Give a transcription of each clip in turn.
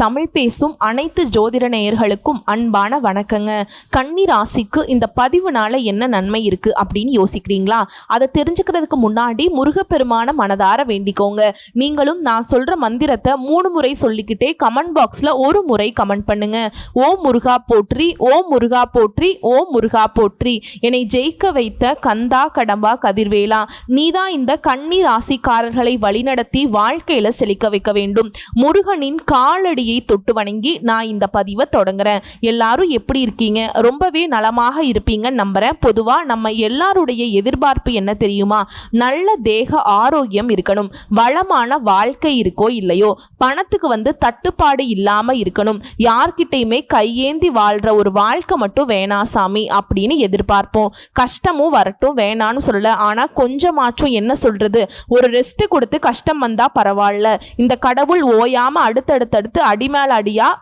தமிழ் பேசும் அனைத்து ஜோதிட நேயர்களுக்கும் அன்பான வணக்கங்க. கன்னி ராசிக்கு இந்த பதிவுனால என்ன நன்மை இருக்கு அப்படின்னு யோசிக்கிறீங்களா? அதை தெரிஞ்சுக்கிறதுக்கு முன்னாடி முருகப்பெருமான மனதார வேண்டிக்கோங்க. நீங்களும் நான் சொல்ற மந்திரத்தை மூணு முறை சொல்லிக்கிட்டே கமெண்ட் பாக்ஸ்ல ஒரு முறை கமெண்ட் பண்ணுங்க. ஓம் முருகா போற்றி ஓம் முருகா போற்றி ஓம் முருகா போற்றி. என்னை ஜெயிக்க வைத்த கந்தா கடம்பா கதிர்வேலா நீதான் இந்த கன்னி ராசிக்காரர்களை வழிநடத்தி வாழ்க்கையில செழிக்க வைக்க வேண்டும். முருகனின் காலடி காலடியை தொட்டு வணங்கி நான் இந்த பதிவை தொடங்குறேன். எல்லாரும் எப்படி இருக்கீங்க? ரொம்பவே நலமாக இருப்பீங்கன்னு நம்புறேன். பொதுவாக நம்ம எல்லாருடைய எதிர்பார்ப்பு என்ன தெரியுமா? நல்ல தேக ஆரோக்கியம் இருக்கணும். வளமான வாழ்க்கை இருக்கோ இல்லையோ? பணத்துக்கு வந்து தட்டுப்பாடு இல்லாமல் இருக்கணும். யார்கிட்டையுமே கையேந்தி வாழ்கிற ஒரு வாழ்க்கை மட்டும் வேணாம் சாமி அப்படின்னு எதிர்பார்ப்போம். கஷ்டமும் வரட்டும் வேணான்னு சொல்லலை. ஆனால் கொஞ்சமாச்சும் என்ன சொல்கிறது ஒரு ரெஸ்ட் கொடுத்து கஷ்டம் வந்தால் பரவாயில்ல. இந்த கடவுள் ஓயாமல் அடுத்தடுத்தடுத்து அடி அடிமேல் அடியாக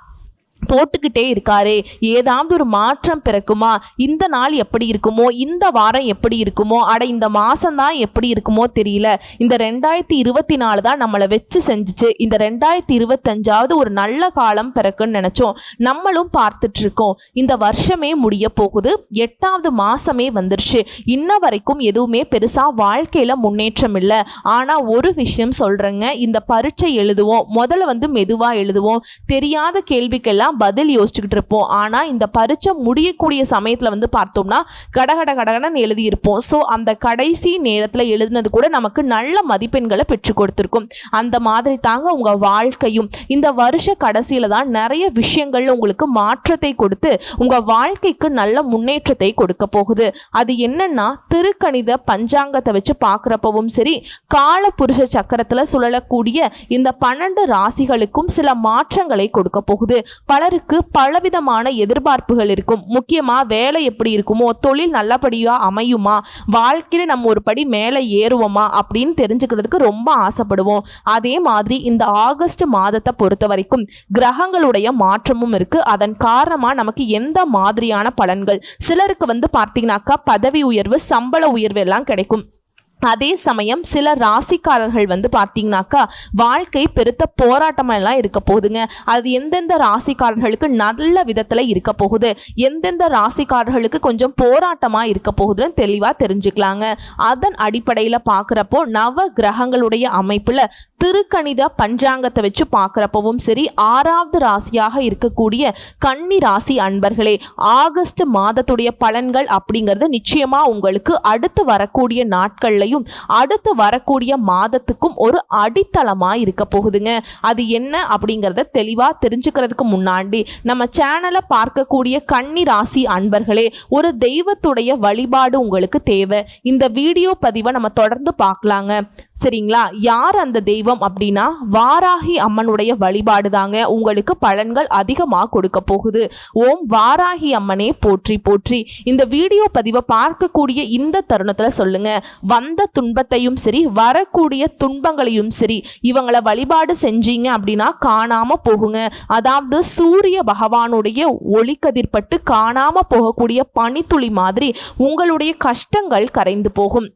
போட்டுக்கிட்டே இருக்காரே. ஏதாவது ஒரு மாற்றம் பிறக்குமா? இந்த நாள் எப்படி இருக்குமோ? இந்த வாரம் எப்படி இருக்குமோ? அட இந்த மாசம்தான் எப்படி இருக்குமோ தெரியல. இந்த ரெண்டாயிரத்தி இருபத்தி நாலு தான் நம்மளை வச்சு செஞ்சுச்சு. இந்த ரெண்டாயிரத்தி இருபத்தஞ்சாவது ஒரு நல்ல காலம் பிறக்குன்னு நினச்சோம். நம்மளும் பார்த்துட்டு இருக்கோம் இந்த வருஷமே முடிய போகுது. எட்டாவது மாசமே வந்துருச்சு. இன்ன வரைக்கும் எதுவுமே பெருசாக வாழ்க்கையில் முன்னேற்றம் இல்லை. ஆனால் ஒரு விஷயம் சொல்கிறேங்க இந்த பரீட்சை எழுதுவோம். முதல்ல வந்து மெதுவாக எழுதுவோம். தெரியாத கேள்விக்கெல்லாம் பதில் யோசிச்சுக்கிட்டு இருப்போம். ஆனா இந்த பரீட்சை முடியக்கூடிய சமயத்துல வந்து பார்த்தோம்னா கடகட கடகடன்னு எழுதியிருப்போம். ஸோ அந்த கடைசி நேரத்தில் எழுதினது கூட நமக்கு நல்ல மதிப்பெண்களை பெற்று கொடுத்துருக்கும். அந்த மாதிரி தாங்க உங்க வாழ்க்கையும். இந்த வருஷ கடைசியில தான் நிறைய விஷயங்கள் உங்களுக்கு மாற்றத்தை கொடுத்து உங்க வாழ்க்கைக்கு நல்ல முன்னேற்றத்தை கொடுக்க போகுது. அது என்னன்னா திருக்கணித பஞ்சாங்கத்தை வச்சு பார்க்குறப்பவும் சரி கால புருஷ சக்கரத்துல சுழலக்கூடிய இந்த பன்னெண்டு ராசிகளுக்கும் சில மாற்றங்களை கொடுக்க போகுது. பலருக்கு பலவிதமான எதிர்பார்ப்புகள் இருக்கும். முக்கியமாக வேலை எப்படி இருக்குமோ தொழில் நல்லபடியாக அமையுமா வாழ்க்கையில் நம்ம ஒரு படி மேலே ஏறுவோமா அப்படின்னு தெரிஞ்சுக்கிறதுக்கு ரொம்ப ஆசைப்படுவோம். அதே மாதிரி இந்த ஆகஸ்ட் மாதத்தை பொறுத்த வரைக்கும் கிரகங்களுடைய மாற்றமும் இருக்குது அதன் காரணமாக நமக்கு எந்த மாதிரியான பலன்கள்? சிலருக்கு வந்து பார்த்தீங்கன்னாக்கா பதவி உயர்வு சம்பள உயர்வு எல்லாம் கிடைக்கும். அதே சமயம் சில ராசிக்காரர்கள் வந்து பார்த்தீங்கன்னாக்கா வாழ்க்கை பெருத்த போராட்டமெல்லாம் இருக்க போகுதுங்க. அது எந்தெந்த ராசிக்காரர்களுக்கு நல்ல விதத்தில் இருக்க போகுது? எந்தெந்த ராசிக்காரர்களுக்கு கொஞ்சம் போராட்டமாக இருக்க போகுதுன்னு தெளிவாக தெரிஞ்சுக்கலாங்க. அதன் அடிப்படையில் பார்க்குறப்போ நவ கிரகங்களுடைய அமைப்பில் திருக்கணித பஞ்சாங்கத்தை வச்சு பார்க்குறப்பவும் சரி ஆறாவது ராசியாக இருக்கக்கூடிய கன்னி ராசி அன்பர்களே ஆகஸ்ட் மாதத்துடைய பலன்கள் அப்படிங்கிறது நிச்சயமாக உங்களுக்கு அடுத்து வரக்கூடிய நாட்கள்லையும் அடுத்து வரக்கூடிய மாதத்துக்கும் ஒரு அடித்தளமாக இருக்க போகுதுங்க. அது என்ன அப்படிங்கிறத தெளிவாக தெரிஞ்சுக்கிறதுக்கு முன்னாடி நம்ம சேனலை பார்க்கக்கூடிய கன்னி ராசி அன்பர்களே ஒரு தெய்வத்துடைய வழிபாடு உங்களுக்கு தேவை. இந்த வீடியோ பதிவை நம்ம தொடர்ந்து பார்க்கலாங்க. சரிங்களா? யார் அந்த தெய்வம் அப்படின்னா வாராகி அம்மனுடைய வழிபாடு தாங்க. உங்களுக்கு பலன்கள் அதிகமாக கொடுக்க போகுது. ஓம் வாராகி அம்மனே போற்றி போற்றி. இந்த வீடியோ பதிவை பார்க்கக்கூடிய இந்த தருணத்தில் சொல்லுங்க. வந்த துன்பத்தையும் சரி வரக்கூடிய துன்பங்களையும் சரி இவங்களை வழிபாடு செஞ்சீங்க அப்படின்னா காணாம போகுங்க. அதாவது சூரிய பகவானுடைய ஒளிக்கதிர்பட்டு காணாம போகக்கூடிய பனித்துளி மாதிரி உங்களுடைய கஷ்டங்கள் கரைந்து போகும்.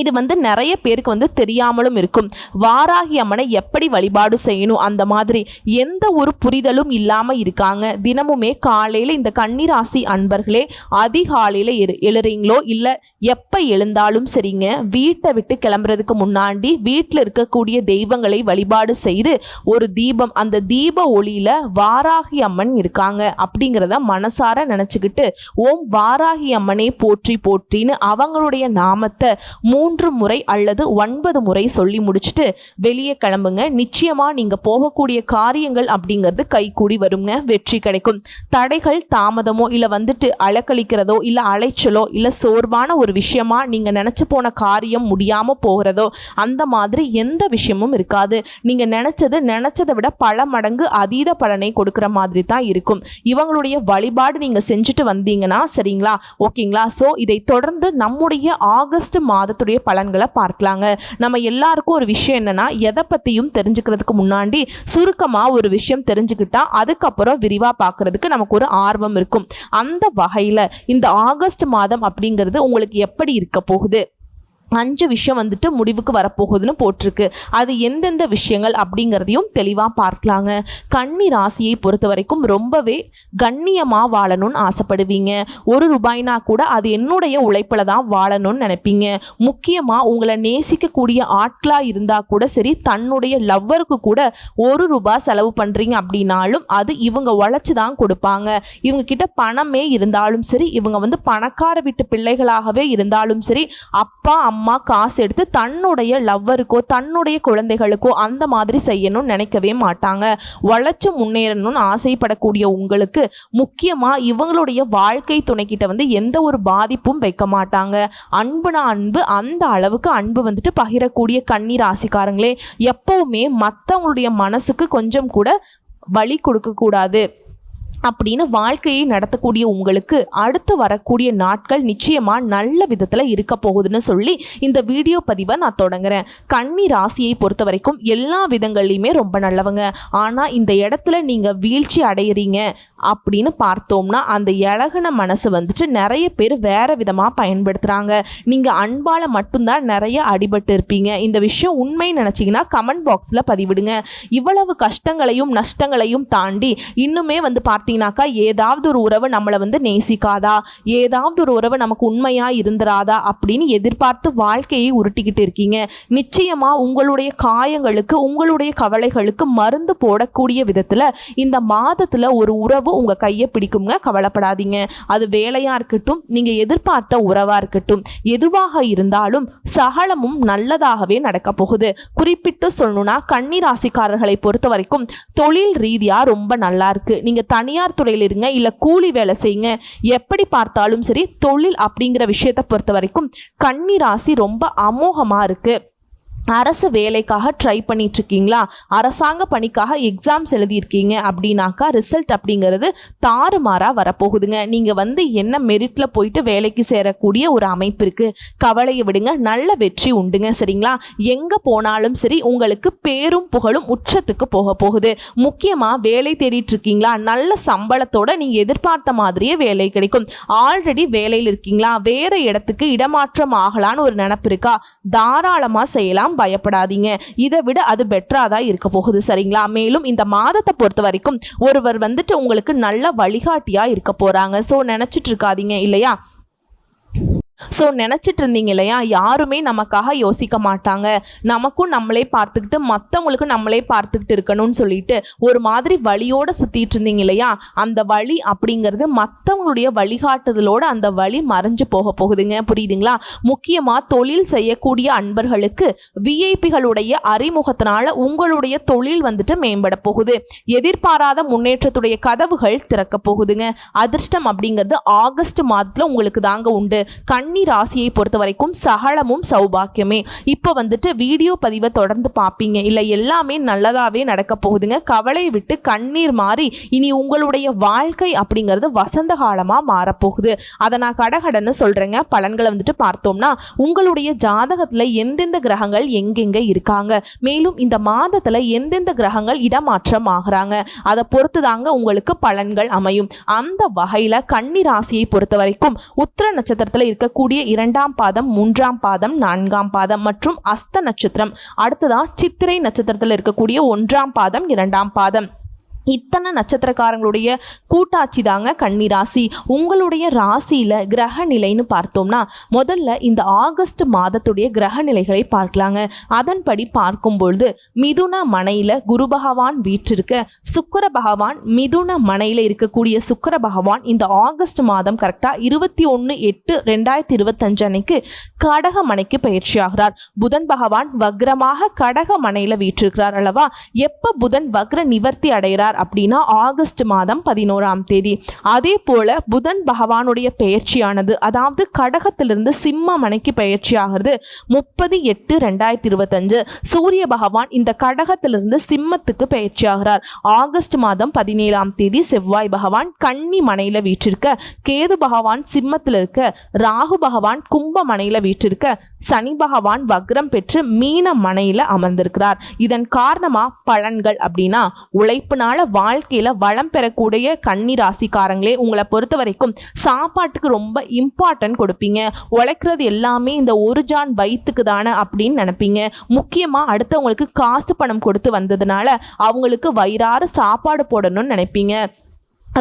இது வந்து நிறைய பேருக்கு வந்து தெரியாமலும் இருக்கும். வாராகி அம்மனை எப்படி வழிபாடு செய்யணும்? அந்த மாதிரி எந்த ஒரு புரிதலும் இல்லாமல் இருக்காங்க. தினமுமே காலையில் இந்த கன்னிராசி அன்பர்களே அதிகாலையில் எழுறீங்களோ? இல்லை எப்போ எழுந்தாலும் சரிங்க. வீட்டை விட்டு கிளம்புறதுக்கு முன்னாடி வீட்டில் இருக்கக்கூடிய தெய்வங்களை வழிபாடு செய்து ஒரு தீபம் அந்த தீப ஒளியில் வாராகி அம்மன் இருக்காங்க அப்படிங்கிறத மனசார நினச்சிக்கிட்டு ஓம் வாராகி அம்மனே போற்றி போற்றின்னு அவங்களுடைய நாமத்தை மூன்று முறை அல்லது ஒன்பது முறை சொல்லி முடிச்சுட்டு வெளியே கிளம்புங்க. நிச்சயமா நீங்க போகக்கூடிய காரியங்கள் அப்படிங்கிறது கைகூடி வருங்க. வெற்றி கிடைக்கும். தடைகள் தாமதமோ இல்லை வந்துட்டு அலக்களிக்கிறதோ இல்லை அலைச்சலோ இல்லை சோர்வான ஒரு விஷயமா நீங்க நினைச்சு போன காரியம் முடியாம போகிறதோ அந்த மாதிரி எந்த விஷயமும் இருக்காது. நீங்க நினைச்சது நினைச்சதை விட பல மடங்கு அதீத பலனை கொடுக்கிற மாதிரி தான் இருக்கும். இவங்களுடைய வழிபாடு நீங்க செஞ்சுட்டு வந்தீங்கன்னா சரிங்களா? ஓகேங்களா? ஸோ இதை தொடர்ந்து நம்முடைய ஆகஸ்ட் மாதத்துடைய பலன்களை பார்க்கலாங்க. நம்ம எல்லாருக்கும் ஒரு விஷயம் என்னன்னா எதை பற்றியும் தெரிஞ்சுக்கிறதுக்கு முன்னாடி சுருக்கமாக ஒரு விஷயம் தெரிஞ்சுக்கிட்டா அதுக்கப்புறம் விரிவாக பார்க்கறதுக்கு நமக்கு ஒரு ஆர்வம் இருக்கும். அந்த வகையில் இந்த ஆகஸ்ட் மாதம் அப்படிங்கிறது உங்களுக்கு எப்படி இருக்க போகுது? அஞ்சு விஷயம் வந்துட்டு முடிவுக்கு வரப்போகுதுன்னு போட்டிருக்கு. அது எந்தெந்த விஷயங்கள் அப்படிங்கிறதையும் தெளிவாக பார்க்கலாங்க. கன்னி ராசியை பொறுத்த வரைக்கும் ரொம்பவே கண்ணியமாக வாழணும்னு ஆசைப்படுவீங்க. ஒரு ரூபாய்னா கூட அது என்னுடைய உழைப்பில் தான் வாழணும்னு நினைப்பீங்க. முக்கியமாக உங்களை நேசிக்கக்கூடிய ஆட்களாக இருந்தால் கூட சரி தன்னுடைய லவ்வருக்கு கூட ஒரு ரூபாய் செலவு பண்ணுறீங்க அப்படின்னாலும் அது இவங்க உழைச்சி தான் கொடுப்பாங்க. இவங்க கிட்ட பணமே இருந்தாலும் சரி இவங்க வந்து பணக்கார வீட்டு பிள்ளைகளாகவே இருந்தாலும் சரி அப்பா அம்மா காசு எடுத்து தன்னுடைய லவ்வருக்கோ தன்னுடைய குழந்தைகளுக்கோ அந்த மாதிரி செய்யணும்னு நினைக்கவே மாட்டாங்க. உழைச்சு முன்னேறணும்னு ஆசைப்படக்கூடிய உங்களுக்கு முக்கியமாக இவங்களுடைய வாழ்க்கை துணைக்கிட்ட வந்து எந்த ஒரு பாதிப்பும் வைக்க மாட்டாங்க. அன்புனா அன்பு அந்த அளவுக்கு அன்பு வந்துட்டு பகிரக்கூடிய கன்னி ராசிக்காரங்களே எப்பவுமே மற்றவங்களுடைய மனசுக்கு கொஞ்சம் கூட வழி கொடுக்கக்கூடாது. அப்படின்னு வாழ்க்கையை நடத்தக்கூடிய உங்களுக்கு அடுத்து வரக்கூடிய நாட்கள் நிச்சயமாக நல்ல விதத்தில் இருக்க போகுதுன்னு சொல்லி இந்த வீடியோ பதிவை நான் தொடங்குறேன். கன்னி ராசியை பொறுத்த வரைக்கும் எல்லா விதங்கள்லையுமே ரொம்ப நல்லவங்க. ஆனால் இந்த இடத்துல நீங்கள் வீழ்ச்சி அடையிறீங்க அப்படின்னு பார்த்தோம்னா அந்த இழகுன மனசு வந்துட்டு நிறைய பேர் வேற விதமாக பயன்படுத்துகிறாங்க நீங்கள் அன்பால் மட்டும்தான் நிறைய அடிபட்டு இருப்பீங்க. இந்த விஷயம் உண்மை நினச்சிங்கன்னா கமெண்ட் பாக்ஸில் பதிவிடுங்க. இவ்வளவு கஷ்டங்களையும் நஷ்டங்களையும் தாண்டி இன்னுமே வந்து அப்படின்னாக்கா ஏதாவது ஒரு உறவு நம்மளை வந்து நேசிக்காதா? ஏதாவது ஒரு உறவு நமக்கு உண்மையாக இருந்துராதா? அப்படின்னு எதிர்பார்த்து வாழ்க்கையை உருட்டிக்கிட்டு இருக்கீங்க. நிச்சயமாக உங்களுடைய காயங்களுக்கு உங்களுடைய கவலைகளுக்கு மருந்து போடக்கூடிய விதத்தில் இந்த மாதத்தில் ஒரு உறவு உங்கள் கையை பிடிக்குங்க. கவலைப்படாதீங்க. அது வேலையாக இருக்கட்டும் நீங்கள் எதிர்பார்த்த உறவாக இருக்கட்டும் எதுவாக இருந்தாலும் சகலமும் நல்லதாகவே நடக்க போகுது. குறிப்பிட்டு சொல்லணும்னா கன்னி ராசிக்காரர்களை பொறுத்த வரைக்கும் தொழில் ரீதியாக ரொம்ப நல்லா இருக்கு. நீங்கள் தனியார் துறையில் இருங்க இல்லை கூலி வேலை செய்யுங்க. எப்படி பார்த்தாலும் சரி தொழில் அப்படிங்கிற விஷயத்தை பொறுத்த வரைக்கும் கன்னி ராசி ரொம்ப அமோகமாக இருக்குது அரசு வேலைக்காக ட்ரை பண்ணிட்டு இருக்கீங்களா அரசாங்க பணிக்காக எக்ஸாம்ஸ் எழுதியிருக்கீங்க அப்படின்னாக்கா ரிசல்ட் அப்படிங்கிறது தாறுமாறாக வரப்போகுதுங்க. நீங்கள் வந்து என்ன மெரிட்டில் போயிட்டு வேலைக்கு சேரக்கூடிய ஒரு அமைப்பு இருக்குது கவலையை விடுங்க நல்ல வெற்றி உண்டுங்க சரிங்களா? எங்கே போனாலும் சரி உங்களுக்கு பேரும் புகழும் உச்சத்துக்கு போக போகுது. முக்கியமாக வேலை தேடிட்டு இருக்கீங்களா நல்ல சம்பளத்தோட நீங்கள் எதிர்பார்த்த மாதிரியே வேலை கிடைக்கும். ஆல்ரெடி வேலையில் இருக்கீங்களா? வேறு இடத்துக்கு இடமாற்றம் ஆகலான்னு ஒரு நினப்பு இருக்கா? தாராளமாக செய்யலாம். பயப்படாதீங்க. இதை விட அது பெட்டராக தான் இருக்க போகுது சரிங்களா? மேலும் இந்த மாதத்தை பொறுத்த வரைக்கும் ஒருவர் வந்துட்டு உங்களுக்கு நல்ல வழிகாட்டியாக இருக்க போகிறாங்க ஸோ நினச்சிட்டு இருக்காதீங்க இல்லையா? ஸோ நினச்சிட்டு இருந்தீங்க இல்லையா யாருமே நமக்காக யோசிக்க மாட்டாங்க. நமக்கும் நம்மளே பார்த்துக்கிட்டு மற்றவங்களுக்கும் நம்மளே பார்த்துக்கிட்டு இருக்கணும்னு சொல்லிட்டு ஒரு மாதிரி வழியோட சுற்றிட்டு இருந்தீங்க இல்லையா அந்த வழி அப்படிங்கிறது மற்றவங்களுடைய வழிகாட்டுதலோட அந்த வழி மறைஞ்சு போக போகுதுங்க. புரியுதுங்களா? முக்கியமாக தொழில் செய்யக்கூடிய அன்பர்களுக்கு விஐபிகளுடைய அறிமுகத்தினால உங்களுடைய தொழில் வந்துட்டு மேம்பட போகுது. எதிர்பாராத முன்னேற்றத்துடைய கதவுகள் திறக்க போகுதுங்க. அதிர்ஷ்டம் அப்படிங்கிறது ஆகஸ்ட் மாதத்தில் உங்களுக்கு தாங்க உண்டு. கன்னி ராசியை பொறுத்த வரைக்கும் சகலமும் சௌபாக்கியமே. இப்போ வந்துட்டு வீடியோ பதிவை தொடர்ந்து பார்ப்பீங்க. இல்லை எல்லாமே நல்லதாகவே நடக்க போகுதுங்க. கவலையை விட்டு கண்ணீர் மாறி இனி உங்களுடைய வாழ்க்கை அப்படிங்கிறது வசந்த காலமாக மாறப்போகுது. அதை நான் கடகடன்னு சொல்கிறேங்க பலன்களை வந்துட்டு பார்த்தோம்னா உங்களுடைய ஜாதகத்தில் எந்தெந்த கிரகங்கள் எங்கெங்கே இருக்காங்க? மேலும் இந்த மாதத்தில் எந்தெந்த கிரகங்கள் இடமாற்றம் ஆகிறாங்க? அதை பொறுத்து தாங்க உங்களுக்கு பலன்கள் அமையும். அந்த வகையில் கன்னி ராசியை பொறுத்த வரைக்கும் உத்திர நட்சத்திரத்தில் இருக்க இருக்கக்கூடிய இரண்டாம் பாதம் மூன்றாம் பாதம் நான்காம் பாதம் மற்றும் அஸ்த நட்சத்திரம். அடுத்ததான் சித்திரை நட்சத்திரத்தில் இருக்கக்கூடிய ஒன்றாம் பாதம் இரண்டாம் பாதம். இத்தனை நட்சத்திரக்காரங்களுடைய கூட்டாட்சி தாங்க கன்னிராசி. உங்களுடைய ராசியில் கிரக நிலைன்னு பார்த்தோம்னா முதல்ல இந்த ஆகஸ்ட் மாதத்துடைய கிரக நிலைகளை பார்க்கலாங்க. அதன்படி பார்க்கும் பொழுது மிதுன மனையில் குரு பகவான் வீற்றிருக்க சுக்கர பகவான் மிதுன மனையில் இருக்கக்கூடிய சுக்கர பகவான் இந்த ஆகஸ்ட் மாதம் கரெக்டாக இருபத்தி ஒன்று எட்டு ரெண்டாயிரத்தி இருபத்தஞ்சு அன்னைக்கு கடக மனைக்கு பயிற்சியாகிறார். புதன் பகவான் வக்ரமாக கடக மனையில் வீற்றிருக்கிறார் அல்லவா? எப்போ புதன் வக்ர நிவர்த்தி அடைகிறார்? அப்படின்னா ஆகஸ்ட் மாதம் பதினோராம் தேதி. அதே போல புதன் பகவானுடைய பெயர்ச்சியானது அதாவது கடகத்திலிருந்து சிம்ம மனைக்கு பெயர்ச்சி ஆகிறது முப்பது எட்டு ரெண்டாயிரத்தி இருபத்தஞ்சு. சூரிய பகவான் இந்த கடகத்திலிருந்து சிம்மத்துக்கு பெயர்ச்சி ஆகிறார் ஆகஸ்ட் மாதம் பதினேழாம் தேதி செவ்வாய் பகவான் கன்னி மனையில் வீற்றிருக்க கேது பகவான் சிம்மத்தில் இருக்க ராகு பகவான் கும்ப மனையில வீற்றிருக்க சனி பகவான் வக்ரம் பெற்று மீன மனையில் அமர்ந்திருக்கிறார். இதன் காரணமா பலன்கள் அப்படின்னா உழைப்புனால வாழ்க்கையில் வளம் பெறக்கூடிய கன்னி ராசிக்காரங்களே உங்களை பொறுத்த வரைக்கும் சாப்பாட்டுக்கு ரொம்ப இம்பார்ட்டன்ட் கொடுப்பீங்க. உழைக்கிறது எல்லாமே இந்த ஒரு ஜான் வயிற்றுக்கு தானே அப்படின்னு நினைப்பீங்க. முக்கியமாக அடுத்தவங்களுக்கு காசு பணம் கொடுத்து வந்ததுனால அவங்களுக்கு வயிறார சாப்பாடு போடணும்னு நினைப்பீங்க.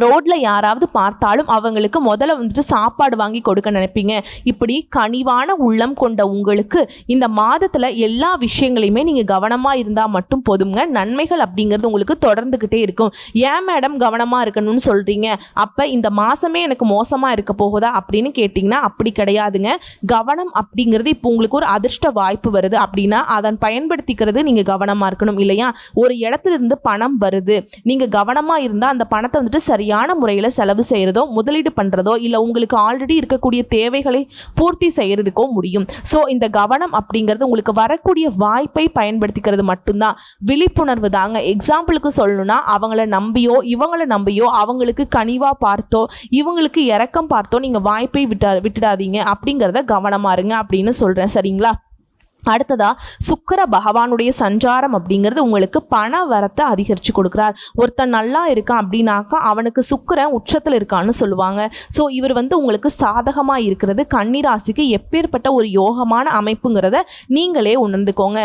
ரோட்டில் யாராவது பார்த்தாலும் அவங்களுக்கு முதல்ல வந்துட்டு சாப்பாடு வாங்கி கொடுக்க நினைப்பீங்க. இப்படி கனிவான உள்ளம் கொண்ட உங்களுக்கு இந்த மாதத்தில் எல்லா விஷயங்களையுமே நீங்கள் கவனமாக இருந்தால் மட்டும் போதுங்க நன்மைகள் அப்படிங்கிறது உங்களுக்கு தொடர்ந்துக்கிட்டே இருக்கும். ஏன் மேடம் கவனமாக இருக்கணும்னு சொல்கிறீங்க அப்போ இந்த மாதமே எனக்கு மோசமாக இருக்க போகுதா அப்படின்னு கேட்டிங்கன்னா அப்படி கிடையாதுங்க. கவனம் அப்படிங்கிறது இப்போ உங்களுக்கு ஒரு அதிர்ஷ்ட வாய்ப்பு வருது அப்படின்னா அதன் பயன்படுத்திக்கிறது நீங்கள் கவனமாக இருக்கணும் இல்லையா? ஒரு இடத்துல இருந்து பணம் வருது. நீங்கள் கவனமாக இருந்தால் அந்த பணத்தை வந்துட்டு சரியான முறையில் செலவு செய்கிறதோ முதலீடு பண்ணுறதோ இல்லை உங்களுக்கு ஆல்ரெடி இருக்கக்கூடிய தேவைகளை பூர்த்தி செய்கிறதுக்கோ முடியும். ஸோ இந்த கவனம் அப்படிங்கிறது உங்களுக்கு வரக்கூடிய வாய்ப்பை பயன்படுத்திக்கிறது மட்டும்தான். விழிப்புணர்வு தாங்க. எக்ஸாம்பிளுக்கு சொல்லணும்னா அவங்கள நம்பியோ இவங்களை நம்பியோ அவங்களுக்கு கனிவாக பார்த்தோ இவங்களுக்கு இறக்கம் பார்த்தோ நீங்கள் வாய்ப்பை விட்டா விட்டுடாதீங்க அப்படிங்கிறத கவனமாக இருங்க அப்படின்னு சொல்கிறேன் சரிங்களா? அடுத்ததா சுக்கிர பகவானுடைய சஞ்சாரம் அப்படிங்கிறது உங்களுக்கு பண வரத்தை அதிகரித்து கொடுக்குறார். ஒருத்தன் நல்லா இருக்கான் அப்படின்னாக்கா அவனுக்கு சுக்கரன் உச்சத்தில் இருக்கான்னு சொல்லுவாங்க. ஸோ இவர் வந்து உங்களுக்கு சாதகமாக இருக்கிறது கன்னிராசிக்கு எப்பேற்பட்ட ஒரு யோகமான அமைப்புங்கிறத நீங்களே உணர்ந்துக்கோங்க.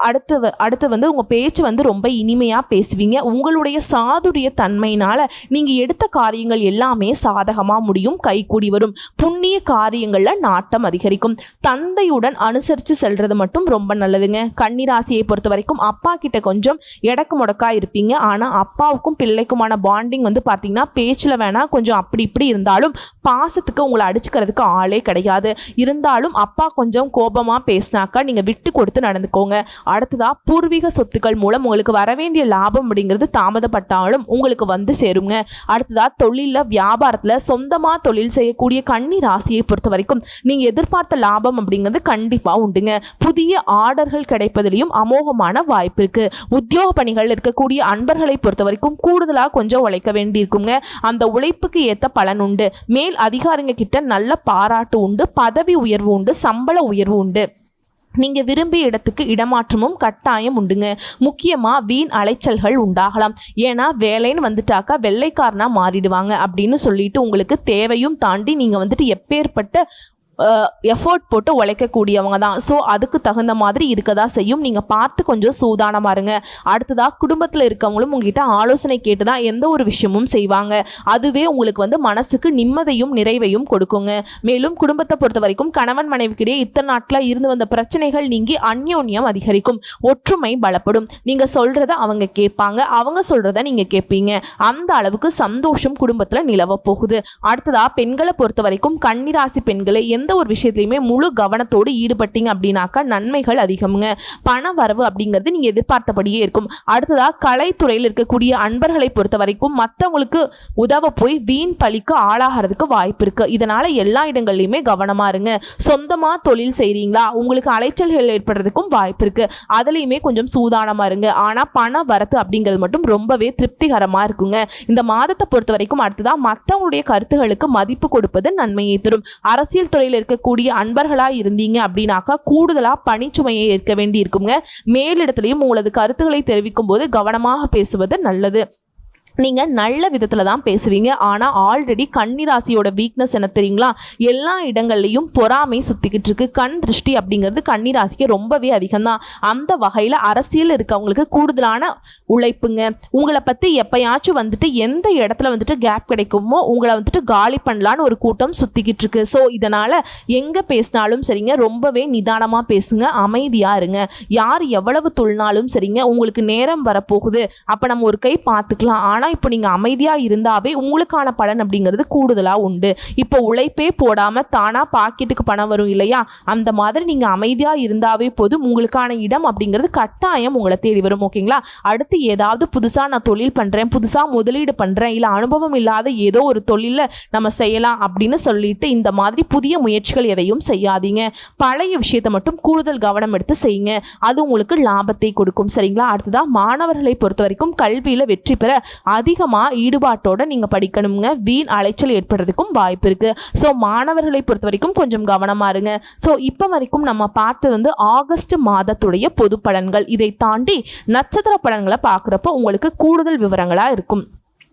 அடுத்து வ- அடுத்து வந்து உங்கள் பேச்சு வந்து ரொம்ப இனிமையாக பேசுவீங்க. உங்களுடைய சாதுரிய தன்மையினால் நீங்கள் எடுத்த காரியங்கள் எல்லாமே சாதகமாக முடியும் கைகூடி வரும். புண்ணிய காரியங்களில் நாட்டம் அதிகரிக்கும். தந்தையுடன் அனுசரித்து செல்வது மட்டும் ரொம்ப நல்லதுங்க. கன்னிராசியை பொறுத்த வரைக்கும் அப்பா கிட்ட கொஞ்சம் எடக்கு முடக்கா இருப்பீங்க. ஆனால் அப்பாவுக்கும் பிள்ளைக்குமான பாண்டிங் வந்து பார்த்தீங்கன்னா பேச்சில் வேணால் கொஞ்சம் அப்படி இப்படி இருந்தாலும் பாசத்துக்கு உங்களை அடிச்சுக்கிறதுக்கு ஆளே கிடையாது. இருந்தாலும் அப்பா கொஞ்சம் கோபமாக பேசினாக்கா நீங்கள் விட்டு கொடுத்து நடந்துக்கோங்க. அடுத்ததா பூர்வீக சொத்துக்கள் மூலம் உங்களுக்கு வர வேண்டிய லாபம் அப்படிங்கிறது தாமதப்பட்டாலும் உங்களுக்கு வந்து சேருங்க. அடுத்ததா தொழிலில் வியாபாரத்தில் சொந்தமாக தொழில் செய்யக்கூடிய கன்னி ராசியை பொறுத்த வரைக்கும் நீங்கள் எதிர்பார்த்த லாபம் அப்படிங்கிறது கண்டிப்பாக உண்டுங்க. புதிய ஆர்டர்கள் கிடைப்பதிலையும் அமோகமான வாய்ப்பு இருக்கு. உத்தியோக பணிகள் இருக்கக்கூடிய அன்பர்களை பொறுத்த வரைக்கும் கூடுதலாக கொஞ்சம் உழைக்க வேண்டியிருக்குங்க. அந்த உழைப்புக்கு ஏற்ற பலன் உண்டு. மேல் அதிகாரிங்க கிட்ட நல்ல பாராட்டு உண்டு. பதவி உயர்வு உண்டு. சம்பள உயர்வு உண்டு. நீங்கள் விரும்பிய இடத்துக்கு இடமாற்றமும் கட்டாயம் உண்டுங்க. முக்கியமாக வீண் அலைச்சல்கள் உண்டாகலாம். ஏன்னா வேலைன்னு வந்துட்டாக்கா வெள்ளைக்காரனாக மாறிடுவாங்க அப்படின்னு சொல்லிட்டு உங்களுக்கு தேவையும் தாண்டி நீங்கள் வந்துட்டு எப்பேற்பட்ட எஃபோர்ட் போட்டு உழைக்கக்கூடியவங்க தான் ஸோ அதுக்கு தகுந்த மாதிரி இருக்க தான் செய்யும். நீங்கள் பார்த்து கொஞ்சம் சூதானமாக இருங்க. அடுத்ததாக குடும்பத்தில் இருக்கவங்களும் உங்ககிட்ட ஆலோசனை கேட்டு தான் எந்த ஒரு விஷயமும் செய்வாங்க. அதுவே உங்களுக்கு வந்து மனசுக்கு நிம்மதியும் நிறைவையும் கொடுக்குங்க. மேலும் குடும்பத்தை பொறுத்த வரைக்கும் கணவன் மனைவிக்கிடையே இத்தனை நாட்டில் இருந்து வந்த பிரச்சனைகள் நீங்கி அந்யோன்யம் அதிகரிக்கும். ஒற்றுமை பலப்படும். நீங்கள் சொல்கிறத அவங்க கேட்பாங்க. அவங்க சொல்கிறத நீங்கள் கேட்பீங்க. அந்த அளவுக்கு சந்தோஷம் குடும்பத்தில் நிலவ போகுது. அடுத்ததாக பெண்களை பொறுத்த வரைக்கும் கன்னிராசி பெண்களை எந்த ஒரு விஷயத்துலையுமே முழு கவனத்தோடு ஈடுபட்டீங்க அப்படின்னாக்கா நன்மைகள் அதிகமுங்க. பண வரவு அப்படிங்கிறது நீங்கள் எதிர்பார்த்தபடியே இருக்கும். அடுத்ததாக கலைத்துறையில் இருக்கக்கூடிய அன்பர்களை பொறுத்த வரைக்கும் மற்றவங்களுக்கு உதவ போய் வீண் பழிக்கு ஆளாகிறதுக்கு வாய்ப்பு இருக்குது இதனால் எல்லா இடங்கள்லையுமே கவனமா இருங்க. சொந்தமாக தொழில் செய்கிறீங்களா உங்களுக்கு அலைச்சல்கள் ஏற்படுறதுக்கும் வாய்ப்பு இருக்குது அதுலேயுமே கொஞ்சம் சூதானமாக இருங்க. ஆனால் பண வரத்து அப்படிங்கிறது மட்டும் ரொம்பவே திருப்திகரமாக இருக்குங்க. இந்த மாதத்தை பொறுத்த வரைக்கும் அடுத்ததாக மற்றவங்களுடைய கருத்துகளுக்கு மதிப்பு கொடுப்பது நன்மையை தரும். அரசியல் துறையில் இருக்கக்கூடிய அன்பர்களா இருந்தீங்க அப்படின்னாக்கா கூடுதலா பணிச்சுமையை ஏற்க வேண்டி இருக்குங்க மேலிடத்துலையும் உங்களது கருத்துக்களை தெரிவிக்கும் போது கவனமாக பேசுவது நல்லது. நீங்கள் நல்ல விதத்தில் தான் பேசுவீங்க. ஆனால் ஆல்ரெடி கன்னிராசியோட வீக்னஸ் என்ன தெரியுங்களா? எல்லா இடங்கள்லையும் பொறாமை சுற்றிக்கிட்டு இருக்கு. கண் திருஷ்டி அப்படிங்கிறது கன்னிராசிக்கு ரொம்பவே அதிகம்தான் அந்த வகையில் அரசியல் இருக்கவங்களுக்கு கூடுதலான உழைப்புங்க. உங்களை பற்றி எப்பயாச்சும் வந்துட்டு எந்த இடத்துல வந்துட்டு கேப் கிடைக்குமோ உங்களை வந்துட்டு காலி பண்ணலான்னு ஒரு கூட்டம் சுற்றிக்கிட்டு இருக்கு. ஸோ இதனால் எங்கே பேசினாலும் சரிங்க. ரொம்பவே நிதானமாக பேசுங்க. அமைதியாக இருங்க. யார் எவ்வளவு துள்னாலும் சரிங்க. உங்களுக்கு நேரம் வரப்போகுது. அப்போ நம்ம ஒரு கை பார்த்துக்கலாம். ஆனால் இப்போ நீங்கள் அமைதியாக இருந்தாவே உங்களுக்கான பலன் அப்படிங்கிறது கூடுதலாக உண்டு. இப்போ உழைப்பே போடாமல் தானாக பாக்கெட்டுக்கு பணம் வரும் இல்லையா? அந்த மாதிரி நீங்கள் அமைதியாக இருந்தாவே போதும் உங்களுக்கான இடம் அப்படிங்கிறது கட்டாயம் உங்களை தேடி வரும் ஓகேங்களா? அடுத்து ஏதாவது புதுசாக நான் தொழில் பண்ணுறேன் புதுசாக முதலீடு பண்ணுறேன் இல்லை அனுபவம் இல்லாத ஏதோ ஒரு தொழிலில் நம்ம செய்யலாம் அப்படின்னு சொல்லிட்டு இந்த மாதிரி புதிய முயற்சிகள் எதையும் செய்யாதீங்க. பழைய விஷயத்தை மட்டும் கூடுதல் கவனம் எடுத்து செய்யுங்க. அது உங்களுக்கு லாபத்தை கொடுக்கும் சரிங்களா? அடுத்ததாக மாணவர்களை பொறுத்த வரைக்கும் கல்வியில் வெற்றி பெற அதிகமாக ஈடுபாட்டோட நீங்கள் படிக்கணுங்க வீண் அலைச்சல் ஏற்படுறதுக்கும் வாய்ப்பு இருக்குது ஸோ மாணவர்களை பொறுத்த வரைக்கும் கொஞ்சம் கவனமாக இருங்க. ஸோ இப்போ வரைக்கும் நம்ம பார்த்தது வந்து ஆகஸ்ட் மாதத்துடைய பொது பலன்கள். இதை தாண்டி நட்சத்திர பலன்களை பார்க்குறப்போ உங்களுக்கு கூடுதல் விவரங்களாக இருக்கும்.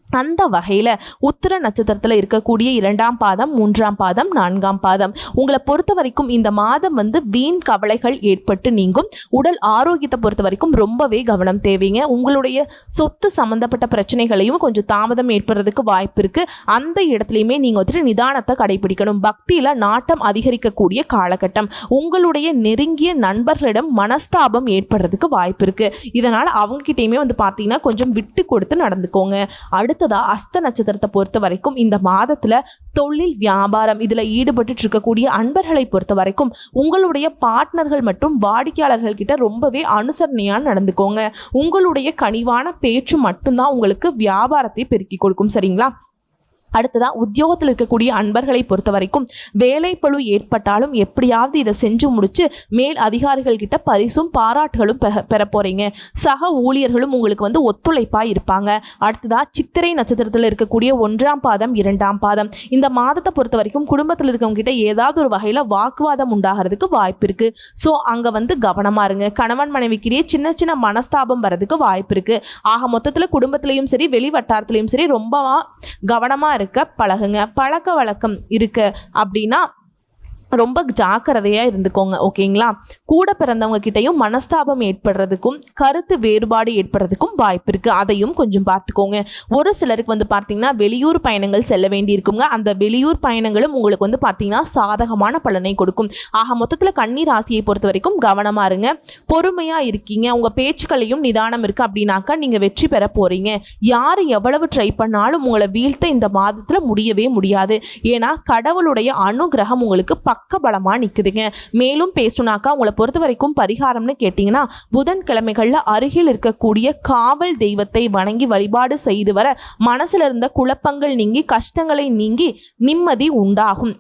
அந்த வகையில் உத்திர நட்சத்திரத்தில் இருக்கக்கூடிய இரண்டாம் பாதம் மூன்றாம் பாதம் நான்காம் பாதம். உங்களை பொறுத்த வரைக்கும் இந்த மாதம் வந்து வீண் கவலைகள் ஏற்பட்டு நீங்கும். உடல் ஆரோக்கியத்தை பொறுத்த வரைக்கும் ரொம்பவே கவனம் தேவைங்க. உங்களுடைய சொத்து சம்மந்தப்பட்ட பிரச்சனைகளையும் கொஞ்சம் தாமதம் ஏற்படுறதுக்கு வாய்ப்பு இருக்குது அந்த இடத்துலையுமே நீங்கள் வந்துட்டு நிதானத்தை கடைபிடிக்கணும். பக்தியில் நாட்டம் அதிகரிக்கக்கூடிய காலகட்டம். உங்களுடைய நெருங்கிய நண்பர்களிடம் மனஸ்தாபம் ஏற்படுறதுக்கு வாய்ப்பு இருக்குது இதனால் அவங்ககிட்டயுமே வந்து பார்த்தீங்கன்னா கொஞ்சம் விட்டு கொடுத்து நடந்துக்கோங்க. அடுத்ததா அஸ்த நட்சத்திரத்தை பொறுத்த வரைக்கும் இந்த மாதத்தில் தொழில் வியாபாரம் இதில் ஈடுபட்டு இருக்கக்கூடிய அன்பர்களை பொறுத்த வரைக்கும் உங்களுடைய பார்ட்னர்கள் மற்றும் வாடிக்கையாளர்கள் கிட்ட ரொம்பவே அனுசரணையாக நடந்துக்கோங்க. உங்களுடைய கனிவான பேச்சு மட்டும்தான் உங்களுக்கு வியாபாரத்தை பெருக்கி கொடுக்கும் சரிங்களா? அடுத்ததா உத்தியோகத்தில் இருக்கக்கூடிய அன்பர்களை பொறுத்த வரைக்கும் வேலைப்பழு ஏற்பட்டாலும் எப்படியாவது இதை செஞ்சு முடிச்சு மேல் அதிகாரிகள் கிட்ட பரிசும் பாராட்டுகளும் பெற போறீங்க. சக ஊழியர்களும் உங்களுக்கு வந்து ஒத்துழைப்பாக இருப்பாங்க. அடுத்ததா சித்திரை நட்சத்திரத்தில் இருக்கக்கூடிய ஒன்றாம் பாதம் இரண்டாம் பாதம். இந்த மாதத்தை பொறுத்த வரைக்கும் குடும்பத்தில் இருக்கவங்க கிட்ட ஏதாவது ஒரு வகையில் வாக்குவாதம் உண்டாகிறதுக்கு வாய்ப்பு இருக்கு. ஸோ அங்கே வந்து கவனமாக இருங்க. கணவன் மனைவிக்கிடையே சின்ன சின்ன மனஸ்தாபம் வர்றதுக்கு வாய்ப்பு இருக்கு. ஆக மொத்தத்தில் குடும்பத்திலையும் சரி வெளி வட்டாரத்திலையும் சரி ரொம்ப கவனமாக இருக்க பழகுங்க. பழக்க வழக்கம் இருக்கு அப்படின்னா ரொம்ப ஜாக்கிரதையாக இருந்துக்கோங்க ஓகேங்களா? கூட பிறந்தவங்க கிட்டையும் மனஸ்தாபம் ஏற்படுறதுக்கும் கருத்து வேறுபாடு ஏற்படுறதுக்கும் வாய்ப்பு இருக்குது அதையும் கொஞ்சம் பார்த்துக்கோங்க. ஒரு சிலருக்கு வந்து பார்த்தீங்கன்னா வெளியூர் பயணங்கள் செல்ல வேண்டியிருக்குங்க. அந்த வெளியூர் பயணங்களும் உங்களுக்கு வந்து பார்த்தீங்கன்னா சாதகமான பலனை கொடுக்கும். ஆக மொத்தத்தில் கன்னி ராசியை பொறுத்த வரைக்கும் கவனமாக இருங்க. பொறுமையாக இருக்கீங்க. உங்கள் பேச்சுக்களையும் நிதானம் இருக்குது அப்படின்னாக்கா நீங்கள் வெற்றி பெற போகிறீங்க யார் எவ்வளவு ட்ரை பண்ணாலும் உங்களை வீழ்த்த இந்த மாதத்தில் முடியவே முடியாது. ஏன்னா கடவுளுடைய அனுகிரகம் உங்களுக்கு பக்கபலமாக நிற்குதுங்க மேலும் பேசணுனாக்கா உங்களை பொறுத்த வரைக்கும் பரிகாரம்னு கேட்டிங்கன்னா புதன்கிழமைகளில் அருகில் இருக்கக்கூடிய காவல் தெய்வத்தை வணங்கி வழிபாடு செய்து வர மனசில் இருந்த குழப்பங்கள் நீங்கி கஷ்டங்களை நீங்கி நிம்மதி உண்டாகும்.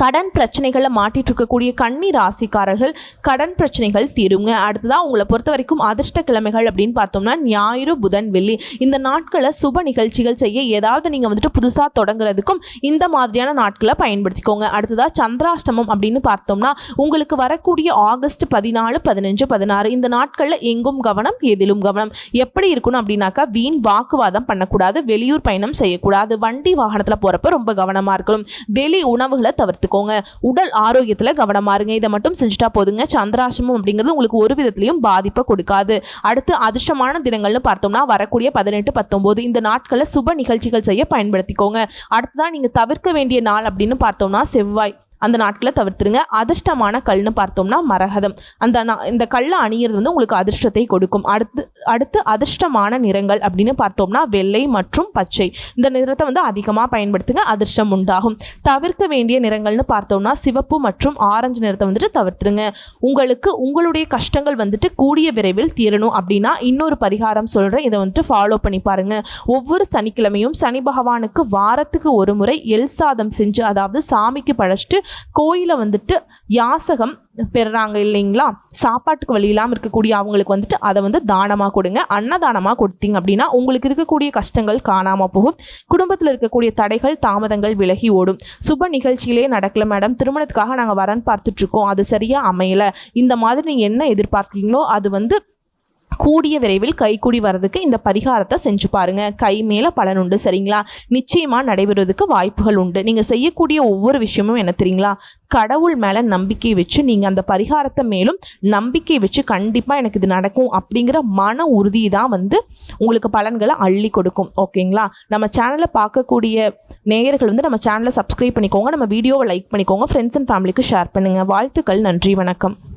கடன் பிரச்சனைகளை மாட்டிட்டு இருக்கக்கூடிய கன்னி ராசிக்காரர்கள் கடன் பிரச்சனைகள் தீருங்க. அடுத்ததாக உங்களை பொறுத்த வரைக்கும் அதிர்ஷ்ட கிழமைகள் அப்படின்னு பார்த்தோம்னா ஞாயிறு புதன் வெள்ளி. இந்த நாட்களை சுப நிகழ்ச்சிகள் செய்ய ஏதாவது நீங்கள் வந்துட்டு புதுசாக தொடங்குறதுக்கும் இந்த மாதிரியான நாட்களை பயன்படுத்திக்கோங்க. அடுத்ததாக சந்திராஷ்டமம் அப்படின்னு பார்த்தோம்னா உங்களுக்கு வரக்கூடிய ஆகஸ்ட் பதினாலு பதினஞ்சு பதினாறு இந்த நாட்களில் எங்கும் கவனம் எதிலும் கவனம். எப்படி இருக்கணும் அப்படின்னாக்கா வீண் வாக்குவாதம் பண்ணக்கூடாது வெளியூர் பயணம் செய்யக்கூடாது வண்டி வாகனத்தில் போகிறப்ப ரொம்ப கவனமாக இருக்கணும். வெளி உணவுகளை தவிர்த்து பார்த்துக்கோங்க உடல் ஆரோக்கியத்தில் கவனமா இருங்க. இதை மட்டும் செஞ்சுட்டா போதுங்க. சந்திராசிரமம் அப்படிங்கிறது உங்களுக்கு ஒரு விதத்துலையும் பாதிப்பை கொடுக்காது. அடுத்து அதிர்ஷ்டமான தினங்கள்னு பார்த்தோம்னா வரக்கூடிய பதினெட்டு பத்தொம்போது இந்த நாட்களில் சுப நிகழ்ச்சிகள் செய்ய பயன்படுத்திக்கோங்க. அடுத்ததான் நீங்கள் தவிர்க்க வேண்டிய நாள் அப்படின்னு பார்த்தோம்னா செவ்வாய். அந்த நாட்களை தவிர்த்துருங்க. அதிர்ஷ்டமான கல்னு பார்த்தோம்னா மரகதம். அந்த நா- இந்த கல்லை அணியிறது வந்து உங்களுக்கு அதிர்ஷ்டத்தை கொடுக்கும். அடுத்து அடுத்து அதிர்ஷ்டமான நிறங்கள் அப்படின்னு பார்த்தோம்னா வெள்ளை மற்றும் பச்சை. இந்த நிறத்தை வந்து அதிகமாக பயன்படுத்துங்க அதிர்ஷ்டம் உண்டாகும். தவிர்க்க வேண்டிய நிறங்கள்னு பார்த்தோம்னா சிவப்பு மற்றும் ஆரஞ்சு நிறத்தை வந்துட்டு தவிர்த்துருங்க. உங்களுக்கு உங்களுடைய கஷ்டங்கள் வந்துட்டு கூடிய விரைவில் தீரணும் அப்படின்னா இன்னொரு பரிகாரம் சொல்கிறேன் இதை வந்துட்டு ஃபாலோ பண்ணி பாருங்க. ஒவ்வொரு சனிக்கிழமையும் சனி பகவானுக்கு வாரத்துக்கு ஒரு முறை எல் சாதம் செஞ்சு அதாவது சாமிக்கு பழச்சிட்டு கோயிலை வந்துட்டு யாசகம் பெறுறாங்க இல்லைங்களா? சாப்பாட்டுக்கு வழி இல்லாமல் இருக்கக்கூடிய அவங்களுக்கு வந்துட்டு அதை வந்து தானமாக கொடுங்க. அன்னதானமாக கொடுத்தீங்க அப்படின்னா உங்களுக்கு இருக்கக்கூடிய கஷ்டங்கள் காணாமல் போகும். குடும்பத்தில் இருக்கக்கூடிய தடைகள் தாமதங்கள் விலகி ஓடும். சுப நிகழ்ச்சியிலே நடக்கல மேடம். திருமணத்துக்காக நாங்கள் வரன் பார்த்துட்ருக்கோம் அது சரியாக அமையலை. இந்த மாதிரி நீங்கள் என்ன எதிர்பார்க்குறீங்களோ அது வந்து கூடிய விரைவில் கைகூடி வர்றதுக்கு இந்த பரிகாரத்தை செஞ்சு பாருங்க. கை மேலே பலன் உண்டு சரிங்களா? நிச்சயமாக நடைபெறுவதற்கு வாய்ப்புகள் உண்டு. நீங்கள் செய்யக்கூடிய ஒவ்வொரு விஷயமும் என்ன தெரியுங்களா? கடவுள் மேலே நம்பிக்கை வச்சு நீங்கள் அந்த பரிகாரத்தை மேலும் நம்பிக்கை வச்சு கண்டிப்பாக எனக்கு இது நடக்கும் அப்படிங்கிற மன உறுதி தான் வந்து உங்களுக்கு பலன்களை அள்ளி கொடுக்கும். ஓகேங்களா? நம்ம சேனலை பார்க்கக்கூடிய நேயர்கள் வந்து நம்ம சேனலை சப்ஸ்கிரைப் பண்ணிக்கோங்க. நம்ம வீடியோவை லைக் பண்ணிக்கோங்க. ஃப்ரெண்ட்ஸ் அண்ட் ஃபேமிலிக்கு ஷேர் பண்ணுங்கள் வாழ்த்துக்கள். நன்றி. வணக்கம்.